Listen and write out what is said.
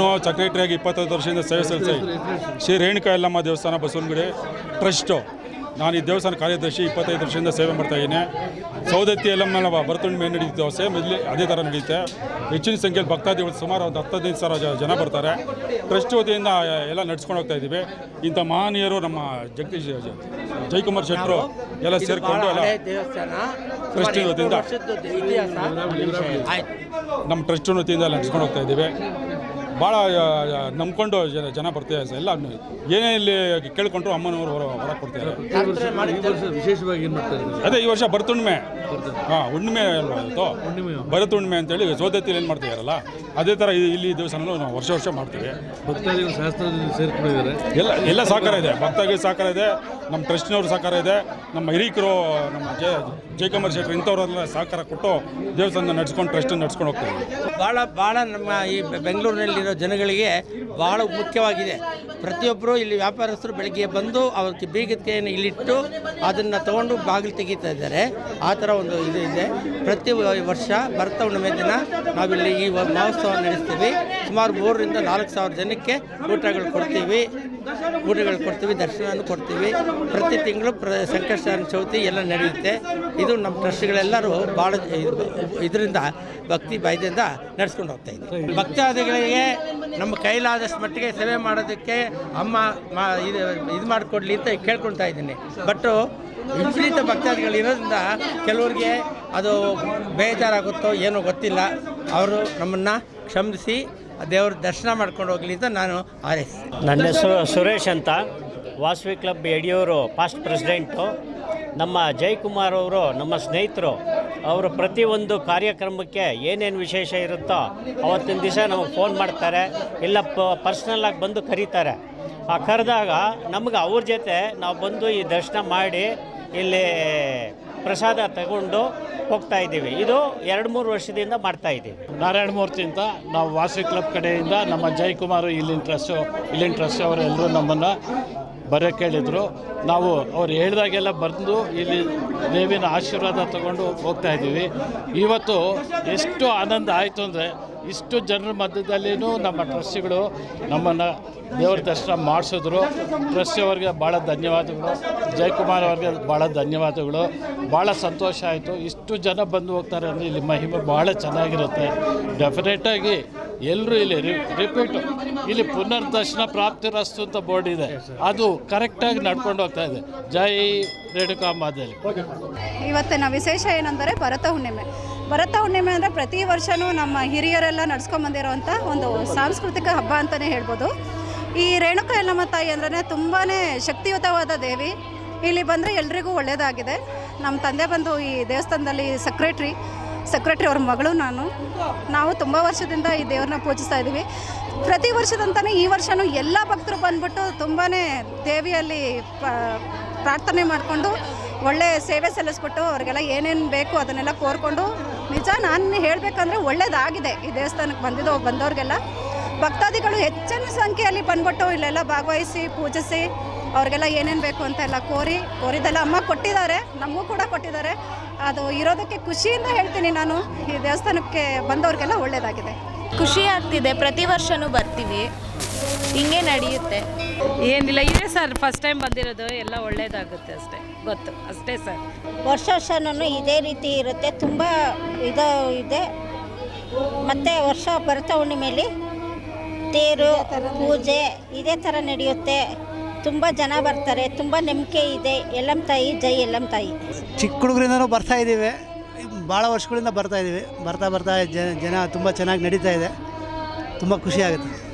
ನಾನು ಸೆಕ್ರೆಟರಿಯಾಗಿ ಇಪ್ಪತ್ತೈದು ವರ್ಷದಿಂದ ಸೇವೆ ಸಲ್ಲಿಸಿ ಶ್ರೀ ರೇಣುಕಾ ಯಲ್ಲಮ್ಮ ದೇವಸ್ಥಾನ ಬಸವನಗುಡಿ ಟ್ರಸ್ಟು. ನಾನು ಈ ದೇವಸ್ಥಾನ ಕಾರ್ಯದರ್ಶಿ ಇಪ್ಪತ್ತೈದು ವರ್ಷದಿಂದ ಸೇವೆ ಮಾಡ್ತಾ ಇದ್ದೀನಿ. ಸೌದತ್ತಿ ಯಲ್ಲಮ್ಮನ ಮೇಲೆ ನಡೀತು ಸೇಮ್ ಇಲ್ಲಿ ಅದೇ ಥರ ನಡೀತೆ ಹೆಚ್ಚಿನ ಸಂಖ್ಯೆಯಲ್ಲಿ ಭಕ್ತಾದಿಗಳು ಸುಮಾರು ಒಂದು ಹತ್ತು ಹದಿನೈದು ಸಾವಿರ ಜನ ಬರ್ತಾರೆ. ಟ್ರಸ್ಟ್ ವತಿಯಿಂದ ಎಲ್ಲ ನಡ್ಸ್ಕೊಂಡು ಹೋಗ್ತಾ ಇದ್ದೀವಿ. ಇಂಥ ಮಹನೀಯರು ನಮ್ಮ ಜಗದೀಶ್ ಜಯಕುಮಾರ್ ಶೆಟ್ಟರು ಎಲ್ಲ ಸೇರಿಕೊಂಡು ಎಲ್ಲ ಟ್ರಸ್ಟಿನ ಟ್ರಸ್ಟ್ ವತಿಯಿಂದ. ನಮ್ಮ ಟ್ರಸ್ಟ್ ವತಿಯಿಂದ ನಡ್ಸ್ಕೊಂಡು ಹೋಗ್ತಾ ಇದ್ದೀವಿ. ಭಾಳ ನಂಬ್ಕೊಂಡು ಜನ ಜನ ಬರ್ತಾರೆ ಎಲ್ಲ ಏನೇ ಇಲ್ಲಿ ಕೇಳ್ಕೊಂಡ್ರು ಅಮ್ಮನವರು ಹೊರ ಹೊರ ಕೊಡ್ತಾರೆ ಯಾತ್ರೆ ಈ ವರ್ಷ ವಿಶೇಷವಾಗಿ ಏನು ಮಾಡ್ತಾ ಇದ್ದೀವಿ ಅದೇ ಈ ವರ್ಷ ಬರ್ತುಣ್ಮೆ ಹಾಂ ಹುಣ್ಣಿಮೆ ಅಲ್ವಾ ಭರತ ಹುಣ್ಣಿಮೆ. ಅಂತೇಳಿ ಸೋದತ್ತಿಲಿ ಏನು ಮಾಡ್ತಿದಾರಲ್ಲ ಅದೇ ಥರ ಇಲ್ಲಿ- ಇಲ್ಲಿ ದಿವಸನೂ ನಾವು ವರ್ಷ ವರ್ಷ ಮಾಡ್ತೀವಿ. ಭಕ್ತಾದಿಗಳು ಶಾಸ್ತ್ರದಲ್ಲಿ ಸೇರ್ಕೊಂಡಿದ್ದಾರೆ. ಎಲ್ಲ ಎಲ್ಲ ಸಹಕಾರ ಇದೆ. ಭಕ್ತಾಗಿ ಸಹಕಾರ ಇದೆ ನಮ್ಮ ಟ್ರಸ್ಟ್ನವ್ರ ಸಹಕಾರ ಇದೆ ನಮ್ಮ ಹಿರಿಯಕರು ನಮ್ಮ ಜಯ ಜಯಕುಮಾರ್ ಶೆಟ್ಟರು ಇಂಥವ್ರೆಲ್ಲ ಸಹಕಾರ ಕೊಟ್ಟು ದೇವಸ್ಥಾನ ನಡ್ಸ್ಕೊಂಡು ಟ್ರಸ್ಟ್ ನಡ್ಸ್ಕೊಂಡು ಹೋಗ್ತೀವಿ ಭಾಳ ಭಾಳ ನಮ್ಮ ಈ ಬೆ- ಬೆಂಗಳೂರಿನಲ್ಲಿರೋ ಜನಗಳಿಗೆ ಬಹಳ ಮುಖ್ಯವಾಗಿದೆ. ಪ್ರತಿಯೊಬ್ಬರು ಇಲ್ಲಿ ವ್ಯಾಪಾರಸ್ಥರು ಬೆಳಗ್ಗೆ ಬಂದು ಅವ್ರಿಗೆ ಬೀಗತೆಯನ್ನು ಇಲ್ಲಿಟ್ಟು ಅದನ್ನು ತಗೊಂಡು ಬಾಗಿಲು ತೆಗಿತಾ ಇದ್ದಾರೆ. ಆ ಥರ ಒಂದು ಇದು ಇದೆ. ಪ್ರತಿ ವರ್ಷ ಭರತ ಹುಣ್ಣಿಮೆ ದಿನ ನಾವಿಲ್ಲಿ ಈ ಮಹೋತ್ಸವ ನಡೆಸ್ತೀವಿ. ಸುಮಾರು ಮೂರರಿಂದ ನಾಲ್ಕು ಸಾವಿರ ಜನಕ್ಕೆ ಊಟಗಳು ಕೊಡ್ತೀವಿ. ಊಟಗಳು ಕೊಡ್ತೀವಿ ದರ್ಶನವನ್ನು ಕೊಡ್ತೀವಿ. ಪ್ರತಿ ತಿಂಗಳು ಪ್ರ ಸಂಕಷ್ಟ ಚೌತಿ ಎಲ್ಲ ನಡೆಯುತ್ತೆ. ಇದು ನಮ್ಮ ಟ್ರಸ್ಟ್ಗಳೆಲ್ಲರೂ ಭಾಳ ಇದರಿಂದ, ಭಕ್ತಿ ಭಯದಿಂದ ನಡೆಸ್ಕೊಂಡು ಹೋಗ್ತಾ ಇದ್ದೀವಿ. ಭಕ್ತಾದಿಗಳಿಗೆ ನಮ್ಮ ಕೈಲಾದಷ್ಟು ಮಟ್ಟಿಗೆ ಸೇವೆ ಮಾಡೋದಕ್ಕೆ ಅಮ್ಮ ಮಾ ಇದು ಇದು ಮಾಡಿಕೊಡ್ಲಿ ಅಂತ ಕೇಳ್ಕೊಳ್ತಾ ಇದ್ದೀನಿ. ಬಟ್ಟು ವಿಪರೀತ ಭಕ್ತಾದಿಗಳು ಇರೋದ್ರಿಂದ ಕೆಲವ್ರಿಗೆ ಅದು ಬೇಜಾರಾಗುತ್ತೋ ಏನೋ ಗೊತ್ತಿಲ್ಲ. ಅವರು ನಮ್ಮನ್ನು ಕ್ಷಮಿಸಿ ದೇವ್ರ ದರ್ಶನ ಮಾಡ್ಕೊಂಡು ಹೋಗ್ಲಿ ಅಂತ ನಾನು ಆರೈಸ್ ನನ್ನ ಹೆಸರು ಸುರೇಶ್ ಅಂತ. Vasavi club Yediyur past president ನಮ್ಮ ಜಯಕುಮಾರ್ ಅವರು, ನಮ್ಮ ಸ್ನೇಹಿತರು, ಅವರು ಪ್ರತಿಯೊಂದು ಕಾರ್ಯಕ್ರಮಕ್ಕೆ ಏನೇನು ವಿಶೇಷ ಇರುತ್ತೋ ಅವತ್ತಿನ ದಿವಸ ನಮಗೆ ಫೋನ್ ಮಾಡ್ತಾರೆ. ಇಲ್ಲ ಪರ್ಸ್ನಲ್ಲಾಗಿ ಬಂದು ಕರೀತಾರೆ. ಆ ಕರೆದಾಗ ನಮಗೆ ಅವ್ರ ಜೊತೆ ನಾವು ಬಂದು ಈ ದರ್ಶನ ಮಾಡಿ ಇಲ್ಲಿ ಪ್ರಸಾದ ತಗೊಂಡು ಹೋಗ್ತಾ ಇದ್ದೀವಿ. ಇದು ಎರಡು ಮೂರು ವರ್ಷದಿಂದ ಮಾಡ್ತಾ ಇದ್ದೀವಿ. ನಾರಾಯಣ ಮೂರ್ತಿ ಅಂತ ನಾವು ವಾಸಿ ಕ್ಲಬ್ ಕಡೆಯಿಂದ ನಮ್ಮ ಜಯಕುಮಾರ್ ಇಲ್ಲಿನ ಟ್ರಸ್ಟ್ ಇಲ್ಲಿನ ಟ್ರಸ್ಟ್ ಅವರೆಲ್ಲರೂ ನಮ್ಮನ್ನು ಬರೋ ಕೇಳಿದರು. ನಾವು ಅವ್ರು ಹೇಳಿದಾಗೆಲ್ಲ ಬಂದು ಇಲ್ಲಿ ದೇವಿನ ಆಶೀರ್ವಾದ ತಗೊಂಡು ಹೋಗ್ತಾ ಇದ್ದೀವಿ. ಇವತ್ತು ಎಷ್ಟು ಆನಂದ ಆಯಿತು ಅಂದರೆ ಇಷ್ಟು ಜನರ ಮಧ್ಯದಲ್ಲಿನೂ ನಮ್ಮ ಟ್ರಸ್ಟಿಗಳು ನಮ್ಮನ್ನು ದೇವರ ದರ್ಶನ ಮಾಡಿಸಿದ್ರು. ಟ್ರಸ್ಟಿ ಅವ್ರಿಗೆ ಭಾಳ ಧನ್ಯವಾದಗಳು. ಜಯಕುಮಾರ್ ಅವ್ರಿಗೆ ಭಾಳ ಧನ್ಯವಾದಗಳು. ಭಾಳ ಸಂತೋಷ ಆಯಿತು. ಇಷ್ಟು ಜನ ಬಂದು ಹೋಗ್ತಾರೆ ಅಂದರೆ ಇಲ್ಲಿ ಮಹಿಮೆ ಭಾಳ ಚೆನ್ನಾಗಿರುತ್ತೆ. ಡೆಫಿನೆಟಾಗಿ ಎಲ್ಲರೂ ಇಲ್ಲಿ ರಿಪೀಟು ಇಲ್ಲಿ ಪುನರ್ದರ್ಶನ ಪ್ರಾಪ್ತಿರಸ್ತು ಅಂತ ಬೋರ್ಡ್ ಇದೆ. ಅದು ಕರೆಕ್ಟಾಗಿ ನಡ್ಕೊಂಡು ಹೋಗ್ತಾ ಇದೆ. ಜೈ ರೇಣುಕಾಂಬಾದಲ್ಲಿ ಇವತ್ತಿನ ವಿಶೇಷ ಏನಂದರೆ ಭರತ ಹುಣ್ಣಿಮೆ. ಭರತ ಹುಣ್ಣಿಮೆ ಅಂದರೆ ಪ್ರತಿ ವರ್ಷವೂ ನಮ್ಮ ಹಿರಿಯರೆಲ್ಲ ನಡ್ಸ್ಕೊಂಬಂದಿರೋವಂಥ ಒಂದು ಸಾಂಸ್ಕೃತಿಕ ಹಬ್ಬ ಅಂತಲೇ ಹೇಳ್ಬೋದು. ಈ ರೇಣುಕ ಎಲ್ಲಮ್ಮ ತಾಯಿ ಅಂದ್ರೆ ತುಂಬಾ ಶಕ್ತಿಯುತವಾದ ದೇವಿ. ಇಲ್ಲಿ ಬಂದರೆ ಎಲ್ರಿಗೂ ಒಳ್ಳೆಯದಾಗಿದೆ ನಮ್ಮ ತಂದೆ ಬಂದು ಈ ದೇವಸ್ಥಾನದಲ್ಲಿ ಸೆಕ್ರೆಟ್ರಿ ಸೆಕ್ರೆಟ್ರಿ ಅವ್ರ ಮಗಳು ನಾನು. ನಾವು ತುಂಬ ವರ್ಷದಿಂದ ಈ ದೇವ್ರನ್ನ ಪೂಜಿಸ್ತಾ ಇದ್ದೀವಿ. ಪ್ರತಿ ವರ್ಷದಂತಾನೆ ಈ ವರ್ಷವೂ ಎಲ್ಲ ಭಕ್ತರು ಬಂದ್ಬಿಟ್ಟು ತುಂಬಾ ದೇವಿಯಲ್ಲಿ ಪ್ರಾರ್ಥನೆ ಮಾಡಿಕೊಂಡು ಒಳ್ಳೆ ಸೇವೆ ಸಲ್ಲಿಸ್ಬಿಟ್ಟು ಅವ್ರಿಗೆಲ್ಲ ಏನೇನು ಬೇಕು ಅದನ್ನೆಲ್ಲ ಕೋರ್ಕೊಂಡು, ನಿಜ ನಾನು ಹೇಳಬೇಕಂದ್ರೆ ಒಳ್ಳೇದಾಗಿದೆ. ಈ ದೇವಸ್ಥಾನಕ್ಕೆ ಬಂದಿದ್ದು, ಬಂದವ್ರಿಗೆಲ್ಲ. ಭಕ್ತಾದಿಗಳು ಹೆಚ್ಚಿನ ಸಂಖ್ಯೆಯಲ್ಲಿ ಬಂದ್ಬಿಟ್ಟು ಇಲ್ಲೆಲ್ಲ ಭಾಗವಹಿಸಿ, ಪೂಜಿಸಿ, ಅವ್ರಿಗೆಲ್ಲ ಏನೇನು ಬೇಕು ಅಂತ ಎಲ್ಲ ಕೋರಿ ಕೋರಿದೆಲ್ಲ ಅಮ್ಮ ಕೊಟ್ಟಿದ್ದಾರೆ, ನಮಗೂ ಕೂಡ ಕೊಟ್ಟಿದ್ದಾರೆ. ಅದು ಇರೋದಕ್ಕೆ ಖುಷಿಯಿಂದ ಹೇಳ್ತೀನಿ ನಾನು, ಈ ದೇವಸ್ಥಾನಕ್ಕೆ ಬಂದವ್ರಿಗೆಲ್ಲ ಒಳ್ಳೆಯದಾಗಿದೆ ಖುಷಿ ಆಗ್ತಿದೆ. ಪ್ರತಿ ವರ್ಷನೂ ಬರ್ತೀವಿ. ಹಿಂಗೆ ನಡೆಯುತ್ತೆ. ಏನಿಲ್ಲ ಇದೆ ಸರ್ ಫಸ್ಟ್ ಟೈಮ್ ಬಂದಿರೋದು ಎಲ್ಲ ಒಳ್ಳೇದಾಗುತ್ತೆ ಅಷ್ಟೇ ಗೊತ್ತು ಅಷ್ಟೇ ಸರ್. ವರ್ಷ ವರ್ಷನೂ ಇದೇ ರೀತಿ ಇರುತ್ತೆ ತುಂಬ ಇದು ಇದೆ. ಮತ್ತು ವರ್ಷ ಭರತ ಹುಣ್ಣಿಮೆಯಲ್ಲಿ ತೇರು ಪೂಜೆ ಇದೇ ಥರ ನಡೆಯುತ್ತೆ. ತುಂಬ ಜನ ಬರ್ತಾರೆ ತುಂಬ ನಂಬಿಕೆ ಇದೆ. ಎಲ್ಲಮ್ಮ ತಾಯಿ ಜೈ ಎಲ್ಲಮ್ಮ ತಾಯಿ. ಚಿಕ್ಕ ಹುಡುಗರಿಂದನೂ ಬರ್ತಾ ಇದ್ದೀವಿ. ಭಾಳ ವರ್ಷಗಳಿಂದ ಬರ್ತಾ ಇದ್ದೀವಿ. ಬರ್ತಾ ಬರ್ತಾ ಜನ ಜನ ತುಂಬ ಚೆನ್ನಾಗಿ ನಡೀತಾ ಇದೆ. ತುಂಬ ಖುಷಿ ಆಗುತ್ತೆ.